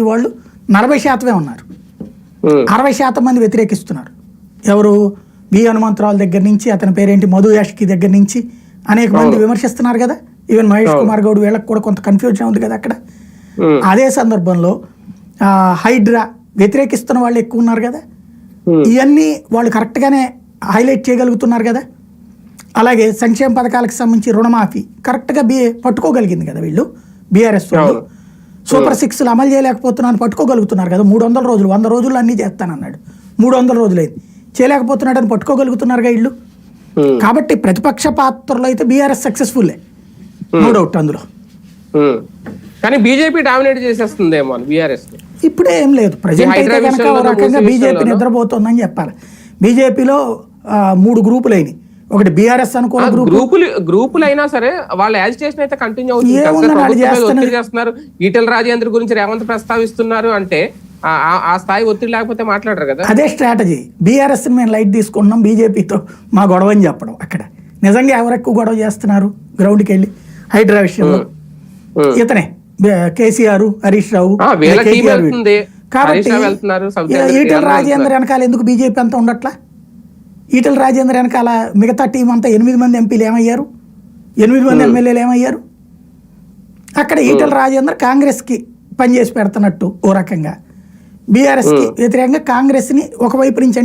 వాళ్ళు నలభై శాతమే ఉన్నారు. అరవై శాతం మంది వ్యతిరేకిస్తున్నారు. ఎవరు బి హనుమంతరావు దగ్గర నుంచి అతని పేరేంటి మధు యాష్కి దగ్గర నుంచి అనేక మంది విమర్శిస్తున్నారు కదా. ఈవెన్ మహేష్ కుమార్ గౌడ్ వీళ్ళకి కూడా కొంత కన్ఫ్యూజన్ ఉంది కదా అక్కడ. అదే సందర్భంలో హైడ్రా వ్యతిరేకిస్తున్న వాళ్ళు ఎక్కువ ఉన్నారు కదా. ఇవన్నీ వాళ్ళు కరెక్ట్గానే హైలైట్ చేయగలుగుతున్నారు కదా. అలాగే సంక్షేమ పథకాలకు సంబంధించి రుణమాఫీ కరెక్ట్గా బి పట్టుకోగలిగింది కదా వీళ్ళు. బీఆర్ఎస్ వాళ్ళు. సూపర్ సిక్స్లు అమలు చేయలేకపోతున్నాను పట్టుకోగలుగుతున్నారు కదా. మూడు వందల రోజులు వంద రోజులు అన్నీ చేస్తానన్నాడు. మూడు వందల రోజులైంది. చేయలేకపోతున్నాడని పట్టుకోగలుగుతున్నారుగా ఉమ్, కాబట్టి ప్రతిపక్ష పాత్రలో అయితే బీఆర్ఎస్ సక్సెస్ఫుల్లే. నో డౌట్ అందులో. కానీ బీజేపీ డామినేట్ చేసేస్తుందేమో బీఆర్ఎస్ ఇప్పుడే ఏం లేదు. ప్రజెంట్ అయితే కనుక రకంగా బీజేపీ? నిద్రపోతుందని చెప్పాలి. బీజేపీలో మూడు గ్రూపులు అయినాయి ఒకటి బీఆర్ఎస్ గ్రూప్ గ్రూపులు గ్రూపులు అయినా సరే వాళ్ళ యాజిటేషన్ అయితే కంటిన్యూ అవుతుంది. చేస్తున్నారు? ఈటెల రాజేంద్ర గురించి రేవంత్ ప్రస్తావిస్తున్నారు అంటే ఆ- స్థాయి ఒత్తిడి లేకపోతే మాట్లాడరు కదా? అదే స్ట్రాటజీ బీఆర్ఎస్ మేము లైట్ తీసుకుంటున్నాం. బీజేపీతో మా గొడవ అని చెప్పడం అక్కడ. నిజంగా ఎవరు ఎక్కువ గొడవ చేస్తున్నారు? గ్రౌండ్కి వెళ్ళి. హైడ్రా విషయంలో. ఇతనే. కేసీఆర్ హరీష్ రావు. కాబట్టి ఈటెల రాజేందర్ వెనకాల ఎందుకు బీజేపీ అంతా ఉండట్లా? ఈటెల రాజేందర్ వెనకాల మిగతా టీం అంతా ఎనిమిది మంది ఎంపీలు ఏమయ్యారు? ఎనిమిది మంది ఎమ్మెల్యేలు ఏమయ్యారు? అక్కడ ఈటెల రాజేందర్ కాంగ్రెస్కి పనిచేసి పెడుతున్నట్టు ఓ రకంగా. బీఆర్ఎస్కి వ్యతిరేకంగా కాంగ్రెస్ని ఒకవైపు నుంచి అంటే